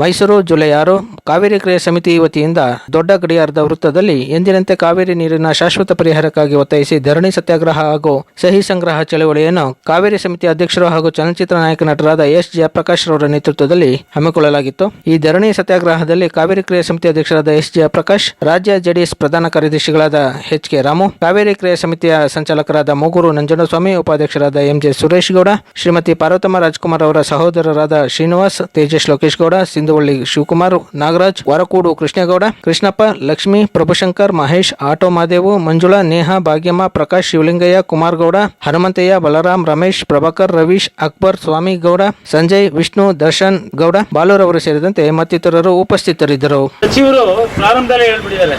Mysuru July ಆರು ಕಾವೇರಿ ಕ್ರಿಯಾ ಸಮಿತಿ ವತಿಯಿಂದ ದೊಡ್ಡ ಗಡಿಯಾರದ ವೃತ್ತದಲ್ಲಿ ಎಂದಿನಂತೆ ಕಾವೇರಿ ನೀರಿನ ಶಾಶ್ವತ ಪರಿಹಾರಕ್ಕಾಗಿ ಒತ್ತಾಯಿಸಿ ಧರಣಿ ಸತ್ಯಾಗ್ರಹ ಹಾಗೂ ಸಹಿ ಸಂಗ್ರಹ ಚಳವಳಿಯನ್ನು ಕಾವೇರಿ ಸಮಿತಿ ಅಧ್ಯಕ್ಷರು ಹಾಗೂ ಚಲನಚಿತ್ರ ನಾಯಕ ನಟರಾದ ಎಸ್ ಜಯಪ್ರಕಾಶ್ ರವರ ನೇತೃತ್ವದಲ್ಲಿ ಹಮ್ಮಿಕೊಳ್ಳಲಾಗಿತ್ತು. ಈ ಧರಣಿ ಸತ್ಯಾಗ್ರಹದಲ್ಲಿ ಕಾವೇರಿ ಕ್ರಿಯಾ ಸಮಿತಿ ಅಧ್ಯಕ್ಷರಾದ ಎಸ್ ಜಯಪ್ರಕಾಶ್, ರಾಜ್ಯ ಜೆಡಿಎಸ್ ಪ್ರಧಾನ ಕಾರ್ಯದರ್ಶಿಗಳಾದ ಎಚ್ ಕೆ ರಾಮು, ಕಾವೇರಿ ಕ್ರಿಯಾ ಸಮಿತಿಯ ಸಂಚಾಲಕರಾದ ಮೂಗೂರು ನಂಜನಸ್ವಾಮಿ, ಉಪಾಧ್ಯಕ್ಷರಾದ ಎಂ ಜೆ ಸುರೇಶ್ ಗೌಡ, ಶ್ರೀಮತಿ ಪಾರ್ವತಮ್ಮ ರಾಜ್ಕುಮಾರ್ ಅವರ ಸಹೋದರರಾದ ಶ್ರೀನಿವಾಸ್, ತೇಜಸ್ ಲೋಕೇಶ್ ಗೌಡ ಸಿಂಧುವಳ್ಳಿ ಶಿವಕುಮಾರ್ ನಾಗರಾಜ್ ವರಕೂಡು ಕೃಷ್ಣೇಗೌಡ ಕೃಷ್ಣಪ್ಪ ಲಕ್ಷ್ಮಿ ಪ್ರಭುಶಂಕರ್ ಮಹೇಶ್ ಆಟೋ ಮಾದೇವು ಮಂಜುಳಾ ನೇಹಾ ಭಾಗ್ಯಮ್ಮ ಪ್ರಕಾಶ್ ಶಿವಲಿಂಗಯ್ಯ ಕುಮಾರ್ ಗೌಡ ಹನುಮಂತಯ್ಯ ಬಲರಾಮ್ ರಮೇಶ್ ಪ್ರಭಾಕರ್ ರವೀಶ್ ಅಕ್ಬರ್ ಸ್ವಾಮಿ ಗೌಡ ಸಂಜಯ್ ವಿಷ್ಣು ದರ್ಶನ್ ಗೌಡ ಬಾಲೂರವರು ಸೇರಿದಂತೆ ಮತ್ತಿತರರು ಉಪಸ್ಥಿತರಿದ್ದರು. ಸಚಿವರು ಪ್ರಾರಂಭದಲ್ಲೇ ಹೇಳ್ಬಿಟ್ಟಿದ್ದಾರೆ.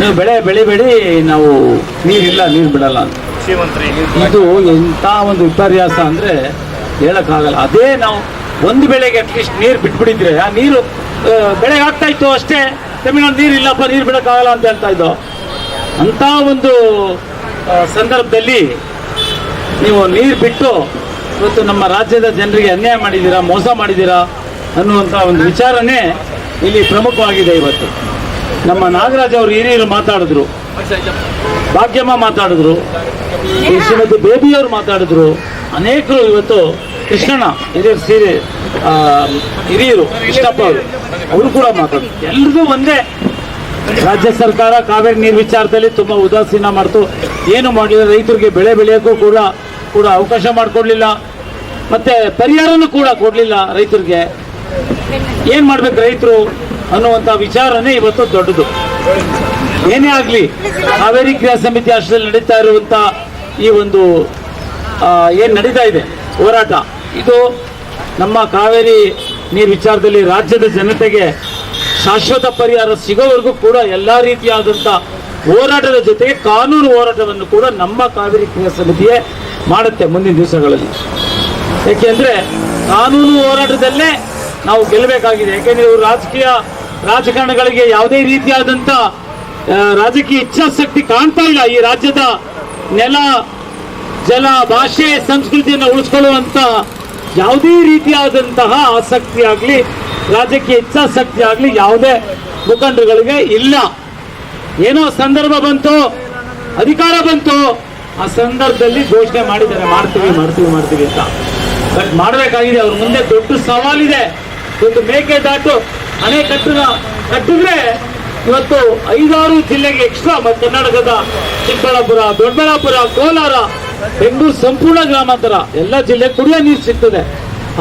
ನೀವು ಬೆಳೆ ಬೆಳಿಬೇಡಿ ನಾವು ನೀರಿಲ್ಲ ನೀರು ಬಿಡಲ್ಲ ಅಂತ. ಇದು ಎಂಥ ಒಂದು ವಿಪರ್ಯಾಸ ಅಂದ್ರೆ ಹೇಳಕ್ಕಾಗಲ್ಲ. ಅದೇ ನಾವು ಒಂದು ಬೆಳೆಗೆ ಅಟ್ಲೀಸ್ಟ್ ನೀರು ಬಿಟ್ಬಿಟ್ಟಿದ್ರೆ, ಆ ನೀರು ಬೆಳೆ ಆಗ್ತಾ ಇತ್ತು ಅಷ್ಟೇ. ತಮಿಳ್ನಾಡು ನೀರು ಇಲ್ಲಪ್ಪ, ನೀರು ಬಿಡೋಕ್ಕಾಗಲ್ಲ ಅಂತ ಹೇಳ್ತಾ ಇದ್ದೋ. ಅಂಥ ಒಂದು ಸಂದರ್ಭದಲ್ಲಿ ನೀವು ನೀರು ಬಿಟ್ಟು ಇವತ್ತು ನಮ್ಮ ರಾಜ್ಯದ ಜನರಿಗೆ ಅನ್ಯಾಯ ಮಾಡಿದ್ದೀರಾ, ಮೋಸ ಮಾಡಿದ್ದೀರಾ ಅನ್ನುವಂಥ ಒಂದು ವಿಚಾರನೇ ಇಲ್ಲಿ ಪ್ರಮುಖವಾಗಿದೆ ಇವತ್ತು. ನಮ್ಮ ನಾಗರಾಜ್ ಅವರು ಹಿರಿಯರು ಮಾತಾಡಿದ್ರು. ಭಾಗ್ಯಮ್ಮ ಮಾತಾಡಿದ್ರು. ಶ್ರೀಮತಿ ಬೇಬಿಯವರು ಮಾತಾಡಿದ್ರು. ಅನೇಕರು ಇವತ್ತು ಕೃಷ್ಣಣ್ಣ, ಹಿರಿಯರು ಸೀರೆ ಹಿರಿಯರು, ಕೃಷ್ಣಪ್ಪ ಅವರು ಅವರು ಕೂಡ ಮಾತಾಡ್ತಾರೆ. ಎಲ್ರಿಗೂ ಒಂದೇ. ರಾಜ್ಯ ಸರ್ಕಾರ ಕಾವೇರಿ ನೀರು ವಿಚಾರದಲ್ಲಿ ತುಂಬ ಉದಾಸೀನ ಮಾಡ್ತು. ಏನು ಮಾಡಲಿಲ್ಲ ರೈತರಿಗೆ ಬೆಳೆ ಬೆಳೆಯೋಕ್ಕೂ ಕೂಡ ಕೂಡ ಅವಕಾಶ ಮಾಡಿಕೊಡ್ಲಿಲ್ಲ. ಮತ್ತೆ ಪರಿಹಾರನೂ ಕೂಡ ಕೊಡಲಿಲ್ಲ ರೈತರಿಗೆ. ಏನು ಮಾಡ್ಬೇಕು ರೈತರು ಅನ್ನುವಂಥ ವಿಚಾರನೇ ಇವತ್ತು ದೊಡ್ಡದು. ಏನೇ ಆಗಲಿ, ಕಾವೇರಿ ಕ್ರಿಯಾ ಸಮಿತಿ ಅಷ್ಟರಲ್ಲಿ ನಡೀತಾ ಇರುವಂಥ ಈ ಒಂದು ಏನು ನಡೀತಾ ಇದೆ, ಹೋರಾಟ. ಇದು ನಮ್ಮ ಕಾವೇರಿ ನೀರು ವಿಚಾರದಲ್ಲಿ ರಾಜ್ಯದ ಜನತೆಗೆ ಶಾಶ್ವತ ಪರಿಹಾರ ಸಿಗೋವರೆಗೂ ಕೂಡ ಎಲ್ಲ ರೀತಿಯಾದಂಥ ಹೋರಾಟದ ಜೊತೆಗೆ ಕಾನೂನು ಹೋರಾಟವನ್ನು ಕೂಡ ನಮ್ಮ ಕಾವೇರಿ ಕ್ರಿಯಾ ಸಮಿತಿಯೇ ಮಾಡುತ್ತೆ ಮುಂದಿನ ದಿವಸಗಳಲ್ಲಿ. ಯಾಕೆಂದ್ರೆ ಕಾನೂನು ಹೋರಾಟದಲ್ಲೇ ನಾವು ಗೆಲ್ಲಬೇಕಾಗಿದೆ. ಯಾಕೆಂದ್ರೆ ಇವರು ರಾಜಕೀಯ ರಾಜಕಾರಣಗಳಿಗೆ ಯಾವುದೇ ರೀತಿಯಾದಂಥ ರಾಜಕೀಯ ಇಚ್ಛಾಶಕ್ತಿ ಕಾಣ್ತಾ ಇಲ್ಲ. ಈ ರಾಜ್ಯದ ನೆಲ, ಜಲ, ಭಾಷೆ, ಸಂಸ್ಕೃತಿಯನ್ನು ಉಳಿಸ್ಕೊಳ್ಳುವಂತ ಯಾವುದೇ ರೀತಿಯಾದಂತಹ ಆಸಕ್ತಿ ಆಗಲಿ, ರಾಜಕೀಯ ಇಚ್ಛಾಶಕ್ತಿ ಆಗಲಿ ಯಾವುದೇ ಮುಖಂಡರುಗಳಿಗೆ ಇಲ್ಲ. ಏನೋ ಸಂದರ್ಭ ಬಂತು, ಅಧಿಕಾರ ಬಂತು, ಆ ಸಂದರ್ಭದಲ್ಲಿ ಘೋಷಣೆ ಮಾಡಿದ್ದಾರೆ, ಮಾಡ್ತೀವಿ ಮಾಡ್ತೀವಿ ಮಾಡ್ತೀವಿ ಅಂತ. ಬಟ್ ಮಾಡಬೇಕಾಗಿದೆ, ಅವ್ರ ಮುಂದೆ ದೊಡ್ಡ ಸವಾಲಿದೆ. ಒಂದು ಮೇಕೆದಾಟು ಅಣೆಕಟ್ಟನ್ನ ಕಟ್ಟಿದ್ರೆ ಇವತ್ತು ಐದಾರು ಜಿಲ್ಲೆಗೆ ಎಕ್ಸ್ಟ್ರಾ ಕರ್ನಾಟಕದ ಚಿಕ್ಕಬಳ್ಳಾಪುರ, ದೊಡ್ಡಬಳ್ಳಾಪುರ, ಕೋಲಾರ ಬೆಂಗಳೂರು ಸಂಪೂರ್ಣ ಗ್ರಾಮಾಂತರ, ಎಲ್ಲ ಜಿಲ್ಲೆ ಕುಡಿಯೋ ನೀರು ಸಿಗ್ತದೆ.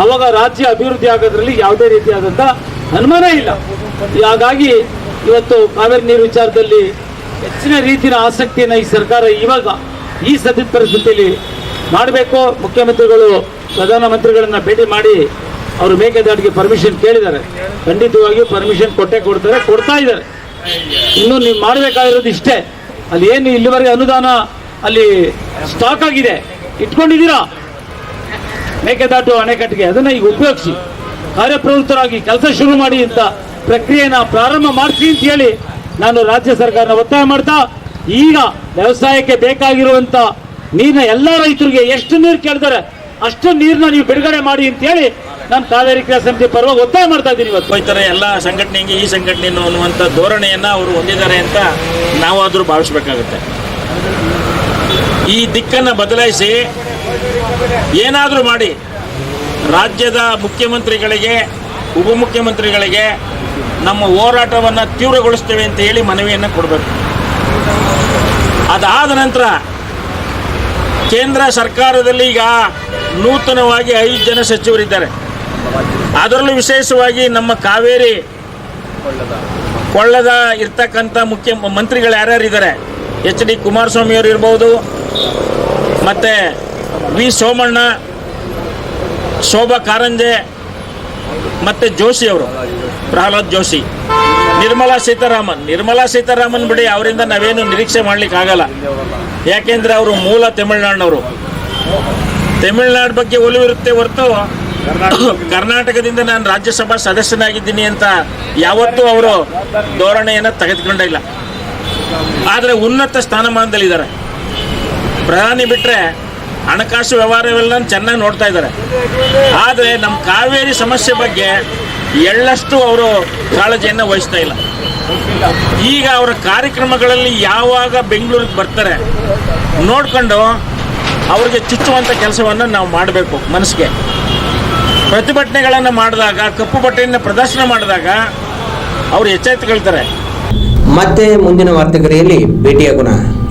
ಅವಾಗ ರಾಜ್ಯ ಅಭಿವೃದ್ಧಿ ಆಗೋದ್ರಲ್ಲಿ ಯಾವುದೇ ರೀತಿಯಾದಂಥ ಅನುಮಾನ ಇಲ್ಲ. ಹಾಗಾಗಿ ಇವತ್ತು ಕಾವೇರಿ ನೀರು ವಿಚಾರದಲ್ಲಿ ಹೆಚ್ಚಿನ ರೀತಿಯ ಆಸಕ್ತಿಯನ್ನು ಈ ಸರ್ಕಾರ ಇವಾಗ ಈ ಸದ್ಯದ ಪರಿಸ್ಥಿತಿಯಲ್ಲಿ ಮಾಡಬೇಕು. ಮುಖ್ಯಮಂತ್ರಿಗಳು, ಪ್ರಧಾನಮಂತ್ರಿಗಳನ್ನು ಭೇಟಿ ಮಾಡಿ ಅವರು ಮೇಕೆದಾಟಿಗೆ ಪರ್ಮಿಷನ್ ಕೇಳಿದ್ದಾರೆ. ಖಂಡಿತವಾಗಿಯೂ ಪರ್ಮಿಷನ್ ಕೊಟ್ಟೆ ಕೊಡ್ತಾರೆ, ಕೊಡ್ತಾ ಇದ್ದಾರೆ. ಇನ್ನು ನೀವು ಮಾಡಬೇಕಾಗಿರೋದು ಇಷ್ಟೇ. ಅಲ್ಲಿ ಏನು ಇಲ್ಲಿವರೆಗೆ ಅನುದಾನ ಅಲ್ಲಿ ಸ್ಟಾಕ್ ಆಗಿದೆ. ಇಟ್ಕೊಂಡಿದ್ದೀರಾ? ಮೇಕೆದಾಟು ಅಣೆಕಟ್ಟಿಗೆ. ಅದನ್ನ ಈಗ ಉಪಯೋಗಿಸಿ. ಕಾರ್ಯಪ್ರವೃತ್ತರಾಗಿ ಕೆಲಸ ಶುರು ಮಾಡಿ ಅಂತ ಪ್ರಕ್ರಿಯೆನ ಪ್ರಾರಂಭ ಮಾಡ್ತೀನಿ ಅಂತ ಹೇಳಿ ನಾನು ರಾಜ್ಯ ಸರ್ಕಾರನ ಒತ್ತಾಯ ಮಾಡ್ತಾ, ಈಗ ವ್ಯವಸಾಯಕ್ಕೆ ಬೇಕಾಗಿರುವಂತ ನೀರಿನ ಎಲ್ಲ ರೈತರಿಗೆ ಎಷ್ಟು ನೀರು ಕೇಳ್ತಾರೆ, ಅಷ್ಟು ನೀರನ್ನ ನೀವು ಬಿಡುಗಡೆ ಮಾಡಿ ಅಂತ ಹೇಳಿ ನಾನು ಕಾವೇರಿ ಕ್ರಿಯಾ ಸಮಿತಿ ಪರವಾಗಿ ಒತ್ತಾಯ ಮಾಡ್ತಾ ಇದ್ದೀನಿ ಇವತ್ತು. ಹೋಯ್ತಾರೆ ಎಲ್ಲ ಸಂಘಟನೆಗೆ ಈ ಸಂಘಟನೆಯನ್ನು ಅನ್ನುವಂಥ ಧೋರಣೆಯನ್ನು ಅವರು ಹೊಂದಿದ್ದಾರೆ ಅಂತ ನಾವಾದರೂ ಭಾವಿಸ್ಬೇಕಾಗುತ್ತೆ. ಈ ದಿಕ್ಕನ್ನು ಬದಲಾಯಿಸಿ ಏನಾದರೂ ಮಾಡಿ ರಾಜ್ಯದ ಮುಖ್ಯಮಂತ್ರಿಗಳಿಗೆ, ಉಪಮುಖ್ಯಮಂತ್ರಿಗಳಿಗೆ ನಮ್ಮ ಹೋರಾಟವನ್ನು ತೀವ್ರಗೊಳಿಸ್ತೇವೆ ಅಂತ ಹೇಳಿ ಮನವಿಯನ್ನು ಕೊಡಬೇಕು. ಅದಾದ ನಂತರ ಕೇಂದ್ರ ಸರ್ಕಾರದಲ್ಲಿ ಈಗ ನೂತನವಾಗಿ ಐದು ಜನ ಸಚಿವರಿದ್ದಾರೆ. ಅದರಲ್ಲೂ ವಿಶೇಷವಾಗಿ ನಮ್ಮ ಕಾವೇರಿ ಕೊಳ್ಳದ ಇರ್ತಕ್ಕಂಥ ಮುಖ್ಯ ಮಂತ್ರಿಗಳು ಯಾರ್ಯಾರಿದ್ದಾರೆ? ಎಚ್ ಡಿ ಕುಮಾರಸ್ವಾಮಿಯವರು ಇರ್ಬೋದು ಮತ್ತು ವಿ ಸೋಮಣ್ಣ, ಶೋಭಾ ಕಾರಂಜೆ ಮತ್ತು ಜೋಶಿ ಅವರು, ಪ್ರಹ್ಲಾದ್ ಜೋಶಿ. ನಿರ್ಮಲಾ ಸೀತಾರಾಮನ್ ನಿರ್ಮಲಾ ಸೀತಾರಾಮನ್ ಬಿಡಿ ಅವರಿಂದ ನಾವೇನು ನಿರೀಕ್ಷೆ ಮಾಡ್ಲಿಕ್ಕೆ ಆಗಲ್ಲ ಯಾಕೆಂದ್ರೆ ಅವರು ಮೂಲ ತಮಿಳ್ನಾಡಿನವರು. ತಮಿಳ್ನಾಡು ಬಗ್ಗೆ ಒಲಿವಿರುತ್ತೆ ಹೊರತು ಕರ್ನಾಟಕದಿಂದ ನಾನು ರಾಜ್ಯಸಭಾ ಸದಸ್ಯನಾಗಿದ್ದೀನಿ ಅಂತ ಯಾವತ್ತೂ ಅವರು ಧೋರಣೆಯನ್ನು ತೆಗೆದುಕೊಂಡಿಲ್ಲ ಆದರೆ ಉನ್ನತ ಸ್ಥಾನಮಾನದಲ್ಲಿದ್ದಾರೆ. ಪ್ರಧಾನಿ ಬಿಟ್ಟರೆ ಹಣಕಾಸು ವ್ಯವಹಾರವೆಲ್ಲ ಚೆನ್ನಾಗಿ ನೋಡ್ತಾ ಇದ್ದಾರೆ. ಆದರೆ ನಮ್ಮ ಕಾವೇರಿ ಸಮಸ್ಯೆ ಬಗ್ಗೆ ಎಳ್ಳಷ್ಟು ಅವರು ಕಾಳಜಿಯನ್ನು ವಹಿಸ್ತಾ ಇಲ್ಲ. ಈಗ ಅವರ ಕಾರ್ಯಕ್ರಮಗಳಲ್ಲಿ ಯಾವಾಗ ಬೆಂಗಳೂರಿಗೆ ಬರ್ತಾರೆ ನೋಡಿಕೊಂಡು ಅವ್ರಿಗೆ ಚುಚ್ಚುವಂಥ ಕೆಲಸವನ್ನು ನಾವು ಮಾಡಬೇಕು ಮನಸ್ಸಿಗೆ. ಪ್ರತಿಭಟನೆಗಳನ್ನು ಮಾಡಿದಾಗ, ಕಪ್ಪು ಬಟ್ಟೆಯನ್ನು ಪ್ರದರ್ಶನ ಮಾಡಿದಾಗ ಅವರು ಎಚ್ಚೆತ್ತುಕೊಳ್ತಾರೆ. ಮತ್ತೆ ಮುಂದಿನ ವಾರ್ತೆಗರಿಯಲ್ಲಿ ಭೇಟಿಯಾಗೋಣ.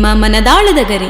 ನಿಮ್ಮ ಮನದಾಳದ ಗರಿ.